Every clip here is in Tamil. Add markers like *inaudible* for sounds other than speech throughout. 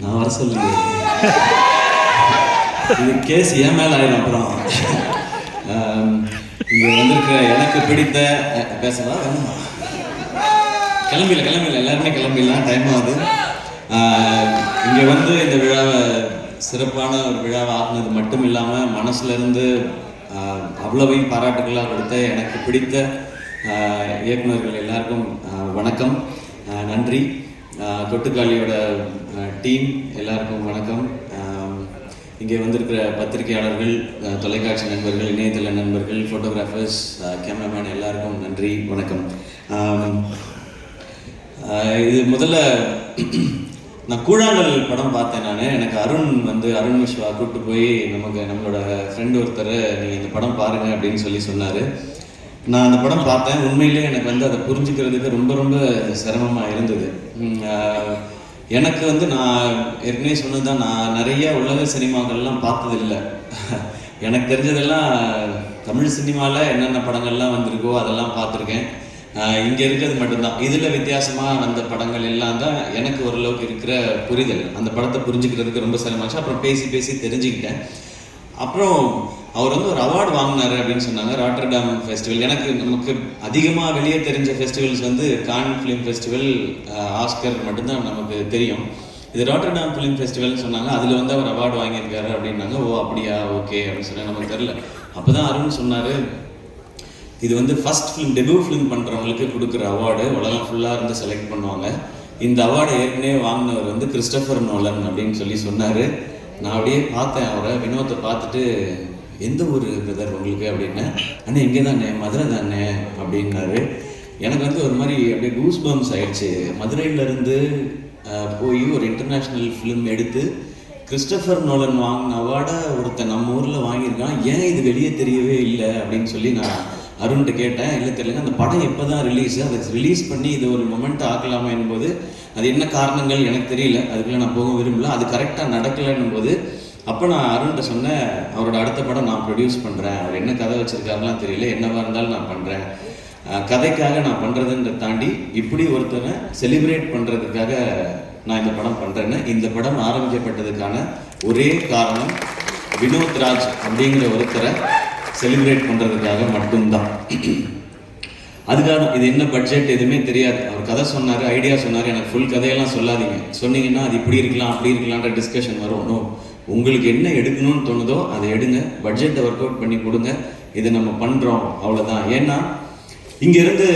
நான் வர சொல்லுங்க. இது கேஸ் ஏன் மேல ஆயிடும் அப்புறம். இங்கே இங்க வந்திருக்கிற எனக்கு பிடித்த பேசலாம் பேசவா கிளம்பில கிளம்பில எல்லாருமே கிளம்பிடலாம். டைம் ஆகுது. இங்கே இங்க வந்து இந்த விழாவை சிறப்பான ஒரு விழாவை ஆக்குனது மட்டும் இல்லாமல் மனசுல இருந்து அவ்வளவையும் பாராட்டுகளாக கொடுத்த எனக்கு பிடித்த இயக்குநர்கள் இயக்குனர்கள் எல்லாருக்கும் வணக்கம். நன்றி. தொட்டுக்காளியோட டீம் எல்லாருக்கும் வணக்கம். இங்கே வந்திருக்கிற பத்திரிகையாளர்கள் தொலைக்காட்சி நண்பர்கள் இணையதள நண்பர்கள் ஃபோட்டோகிராஃபர்ஸ் கேமராமேன் எல்லாருக்கும் நன்றி வணக்கம். இது முதல்ல *clears throat* நான் கூழாங்கல் படம் பார்த்தேன் நான். எனக்கு அருண் வந்து அருண் விஸ்வா கூப்பிட்டு போய் நமக்கு நம்மளோட ஃப்ரெண்டு ஒருத்தர் நீங்கள் இந்த படம் பாருங்க அப்படின்னு சொல்லி சொன்னார். நான் அந்த படம் பார்த்தேன். உண்மையிலே எனக்கு வந்து அதை புரிஞ்சுக்கிறதுக்கு ரொம்ப ரொம்ப சிரமமாக இருந்தது. எனக்கு வந்து நான் ஏற்கனவே சொன்னது தான் நான் நிறைய உலக சினிமாக்கள்லாம் பார்த்ததில்லை. எனக்கு தெரிஞ்சதெல்லாம் தமிழ் சினிமாவில் என்னென்ன படங்கள்லாம் வந்திருக்கோ அதெல்லாம் பார்த்துருக்கேன். இங்கே இருக்கிறது மட்டும்தான். இதில் வித்தியாசமாக வந்த படங்கள் எல்லாம் தான் எனக்கு ஓரளவுக்கு இருக்கிற புரிதல். அந்த படத்தை புரிஞ்சுக்கிறதுக்கு ரொம்ப சிரமமாச்சு அப்புறம் பேசி பேசி தெரிஞ்சுக்கிட்டேன். அப்புறம் அவர் வந்து ஒரு அவார்டு வாங்கினாரு அப்படின்னு சொன்னாங்க ராட்டர்டாம் ஃபெஸ்டிவல் எனக்கு நமக்கு அதிகமாக வெளியே தெரிஞ்ச ஃபெஸ்டிவல்ஸ் வந்து கான் ஃபிலிம் ஃபெஸ்டிவல் ஆஸ்கர் மட்டும்தான் நமக்கு தெரியும். இது ராட்டர்டாம் ஃபிலிம் ஃபெஸ்டிவல்னு சொன்னாங்க அதில் வந்து அவர் அவார்டு வாங்கியிருக்காரு அப்படின்னாங்க ஓ அப்படியா ஓகே அப்படின்னு சொன்னாங்க நமக்கு தெரில அப்போ தான் அருண் சொன்னார் இது வந்து ஃபர்ஸ்ட் ஃபிலிம் டெபியூ ஃபிலிம் பண்ணுறவங்களுக்கு கொடுக்குற அவார்டு உலகம் ஃபுல்லாக இருந்து செலக்ட் பண்ணுவாங்க. இந்த அவார்டை ஏற்கனவே வாங்கினவர் வந்து கிறிஸ்டபர் நோலன் அப்படின்னு சொல்லி சொன்னார். நான் அப்படியே பார்த்தேன் அவரை வினோத்தை பார்த்துட்டு எந்த ஊர் பிரதர் உங்களுக்கு அப்படின்னா? அண்ணே இங்கே தானே மதுரை தானே அப்படின்னாரு. எனக்கு வந்து ஒரு மாதிரி அப்படியே கூஸ் பம்ஸ் ஆயிடுச்சு. மதுரையிலேருந்து போய் ஒரு இன்டர்நேஷ்னல் ஃபிலிம் எடுத்து கிறிஸ்டபர் நோலன் வாங்கின அவார்டை ஒருத்தன் நம்ம ஊரில் வாங்கியிருக்கான். ஏன் இது வெளியே தெரியவே இல்லை அப்படின்னு சொல்லி நான் அருண்கிட்ட கேட்டேன். இல்லை தெரியல அந்த படம் எப்போ தான் ரிலீஸ் அதை ரிலீஸ் பண்ணி இது ஒரு மொமெண்ட் ஆக்கலாமா என்பது அது என்ன காரணங்கள் எனக்கு தெரியல. அதுக்குள்ளே நான் போக விரும்பல. அது கரெக்டாக நடக்கலைன்னும் போது அப்போ நான் அருண்கிட்ட சொன்னேன் அவரோட அடுத்த படம் நான் ப்ரொடியூஸ் பண்ணுறேன் அவர் என்ன கதை வச்சுருக்காருலாம் தெரியல என்னவாக இருந்தாலும் நான் பண்ணுறேன் கதைக்காக நான் பண்ணுறதுன்றதை தாண்டி இப்படி ஒருத்தனை செலிப்ரேட் பண்ணுறதுக்காக நான் இந்த படம் பண்ணுறேன்னு இந்த படம் ஆரம்பிக்கப்பட்டதுக்கான ஒரே காரணம் வினோத் ராஜ் அப்படிங்கிற ஒருத்தரை செலிப்ரேட் பண்ணுறதுக்காக மட்டும்தான். அதுக்காக இது என்ன பட்ஜெட் எதுவுமே தெரியாது. அவர் கதை சொன்னார் ஐடியா சொன்னார் எனக்கு ஃபுல் கதையெல்லாம் சொல்லாதீங்க. சொன்னீங்கன்னா அது இப்படி இருக்கலாம் அப்படி இருக்கலான்ற டிஸ்கஷன் வரும். உங்களுக்கு என்ன எடுக்கணும்னு தோணுதோ அதை எடுங்க. பட்ஜெட்டை ஒர்க் அவுட் பண்ணி கொடுங்க. இதை நம்ம பண்ணுறோம் அவ்வளோதான் ஏன்னா இங்கேருந்து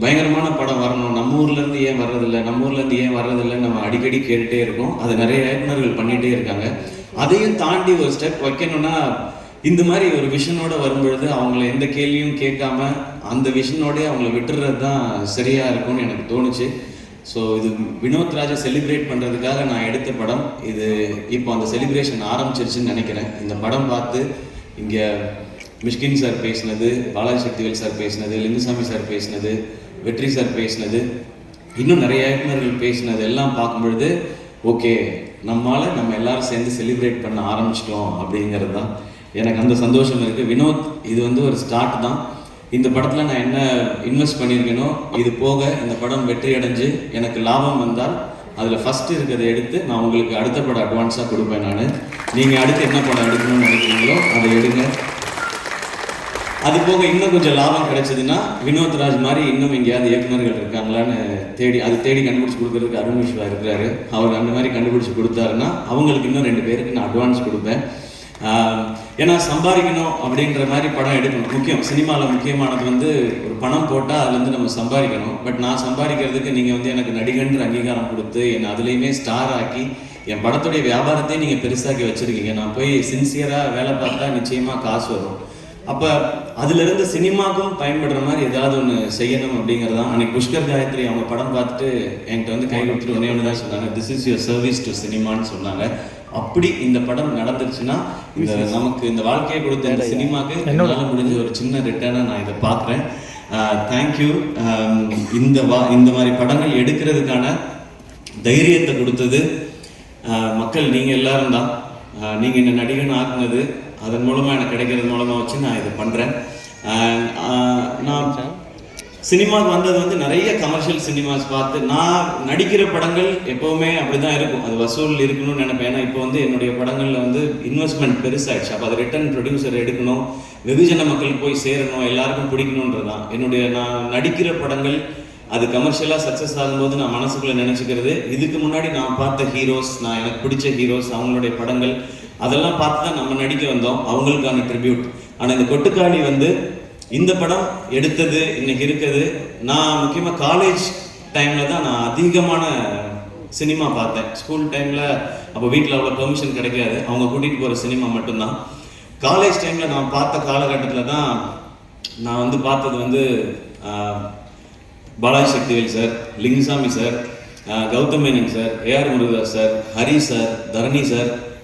பயங்கரமான படம் வரணும். நம்ம ஊர்லேருந்து ஏன் வர்றதில்லை? நம்ம ஊர்லேருந்து ஏன் வர்றதில்லை நம்ம அடிக்கடி கேட்டுகிட்டே இருக்கோம். அதை நிறைய இயக்குநர்கள் பண்ணிகிட்டே இருக்காங்க. அதையும் தாண்டி ஒரு ஸ்டெப் வைக்கணும்னா இந்த மாதிரி ஒரு விஷனோட வரும்பொழுது அவங்கள எந்த கேள்வியும் கேட்காம அந்த விஷனோடய அவங்கள விட்டுறது தான் சரியாக இருக்கும்னு எனக்கு தோணுச்சு. ஸோ இது வினோத் ராஜை செலிப்ரேட் பண்ணுறதுக்காக நான் எடுத்த படம். இது இப்போ அந்த செலிப்ரேஷன் ஆரம்பிச்சிருச்சுன்னு நினைக்கிறேன். இந்த படம் பார்த்து இங்கே மிஷ்கின் சார் பேசினது பாலாஜி சக்திவேல் சார் பேசினது லிங்குசாமி சார் பேசினது வெற்றி சார் பேசினது இன்னும் நிறைய இயக்குநர்கள் பேசினது எல்லாம் பார்க்கும்பொழுது ஓகே நம்மளால் நம்ம எல்லாரும் சேர்ந்து செலிப்ரேட் பண்ண ஆரம்பிச்சிட்டோம் அப்படிங்கிறது தான் எனக்கு அந்த சந்தோஷம் இருக்குது வினோத் இது வந்து ஒரு ஸ்டார்ட் தான். இந்த படத்தில் நான் என்ன இன்வெஸ்ட் பண்ணியிருக்கேனோ இது போக இந்த படம் வெற்றி அடைஞ்சு எனக்கு லாபம் வந்தால் அதில் ஃபஸ்ட்டு இருக்கிறத எடுத்து நான் உங்களுக்கு அடுத்த படம் அட்வான்ஸாக கொடுப்பேன் நான். நீங்கள் அடுத்து என்ன படம் எடுக்கணும்னு நினைக்கிறீங்களோ அதை எடுங்க. அது போக இன்னும் கொஞ்சம் லாபம் கிடைச்சதுன்னா வினோத் ராஜ் மாதிரி இன்னும் எங்கேயாவது இயக்குநர்கள் இருக்காங்களான்னு தேடி அது தேடி கண்டுபிடிச்சி கொடுக்கறதுக்கு அருண் விஸ்வா இருக்கிறாரு. அவர் அந்த மாதிரி கண்டுபிடிச்சி கொடுத்தாருன்னா அவங்களுக்கு இன்னும் ரெண்டு பேருக்கு நான் அட்வான்ஸ் கொடுப்பேன். ஏன்னா சம்பாதிக்கணும் அப்படின்ற மாதிரி படம் எடுக்கணும் முக்கியம். சினிமாவில் முக்கியமானது வந்து ஒரு பணம் போட்டால் அதுலேருந்து நம்ம சம்பாதிக்கணும். பட் நான் சம்பாதிக்கிறதுக்கு நீங்கள் வந்து எனக்கு நடிகன்ற அங்கீகாரம் கொடுத்து என்னை அதுலேயுமே ஸ்டார் ஆக்கி என் படத்துடைய வியாபாரத்தையும் நீங்கள் பெருசாக்கி வச்சுருக்கீங்க. நான் போய் சின்சியராக வேலை பார்த்தா நிச்சயமாக காசு வரும். அப்போ அதுலேருந்து சினிமாக்கும் பயன்படுற மாதிரி ஏதாவது ஒன்று செய்யணும் அப்படிங்கிறது தான் அன்னைக்கு புஷ்கர் காயத்ரி அவங்க படம் பார்த்துட்டு என்கிட்ட வந்து கை கொடுத்துட்டு ஒன்றே ஒன்று தான் சொன்னாங்க. This is your service to சினிமான்னு சொன்னாங்க. அப்படி இந்த படம் நடந்துருச்சுன்னா இந்த நமக்கு இந்த வாழ்க்கையை கொடுத்த இந்த சினிமாக்கு என்னால் முடிஞ்ச ஒரு சின்ன ரிட்டர்னாக நான் இதை பார்க்குறேன். தேங்க்யூ இந்த வா இந்த மாதிரி படங்கள் எடுக்கிறதுக்கான தைரியத்தை கொடுத்தது மக்கள் நீங்கள் எல்லாரும் தான். நீங்கள் என்ன நடிகன் ஆக்குனது அதன் மூலமாக எனக்கு கிடைக்கிறது மூலமாக வச்சு நான் இதை பண்ணுறேன் uh, நான் சினிமாவுக்கு வந்தது வந்து நிறைய கமர்ஷியல் சினிமாஸ் பார்த்து நான் நடிக்கிற படங்கள் எப்போவுமே அப்படிதான் இருக்கும். அது வசூல் இருக்கணும்னு நினைப்பேன். ஏன்னா இப்போ வந்து என்னுடைய படங்களில் வந்து இன்வெஸ்ட்மெண்ட் பெருசாகிடுச்சு அப்போ அதை ரிட்டர்ன் ப்ரொடியூசர் எடுக்கணும் வெகுஜன மக்கள் போய் சேரணும் எல்லாருக்கும் பிடிக்கணுன்றது தான் என்னுடைய நான் நடிக்கிற படங்கள் அது கமர்ஷியலாக சக்ஸஸ் ஆகும்போது நான் மனசுக்குள்ளே நினச்சிக்கிறது. இதுக்கு முன்னாடி நான் பார்த்த ஹீரோஸ் நான் எனக்கு பிடிச்ச ஹீரோஸ் அவங்களுடைய படங்கள் அதெல்லாம் பார்த்து தான் நம்ம நடிக்க வந்தோம். அவங்களுக்கான ட்ரிபியூட் ஆனால் இந்த கொட்டுக்காளி வந்து இந்த படம் எடுத்தது இன்னைக்கு இருக்குது. நான் முக்கியமாக காலேஜ் டைமில் தான் நான் அதிகமான சினிமா பார்த்தேன். ஸ்கூல் டைமில் அப்போ வீட்டில் அவ்வளோ பெர்மிஷன் கிடைக்காது. அவங்க கூட்டிகிட்டு போகிற சினிமா மட்டும்தான். காலேஜ் டைமில் நான் பார்த்த காலகட்டத்தில் தான் நான் வந்து பார்த்தது வந்து Balaji Sakthivel sir Lingusamy sir Gautham Menon sir AR Murugadoss sir Hari sir Dharani sir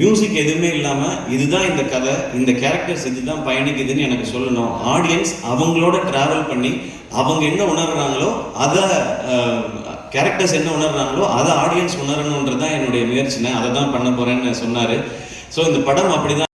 music எதுவுமே இல்லாமல் இதுதான் இந்த கதை இந்த கேரக்டர்ஸ் இதுதான் பயணிக்குதுன்னு எனக்கு சொல்லணும். ஆடியன்ஸ் அவங்களோட ட்ராவல் பண்ணி அவங்க என்ன உணர்றாங்களோ அதை கேரக்டர்ஸ் என்ன உணர்றாங்களோ அதை ஆடியன்ஸ் உணரணுன்றது தான் என்னுடைய முயற்சினேன். அதை தான் பண்ண போகிறேன்னு சொன்னார். ஸோ இந்த படம் அப்படிதான்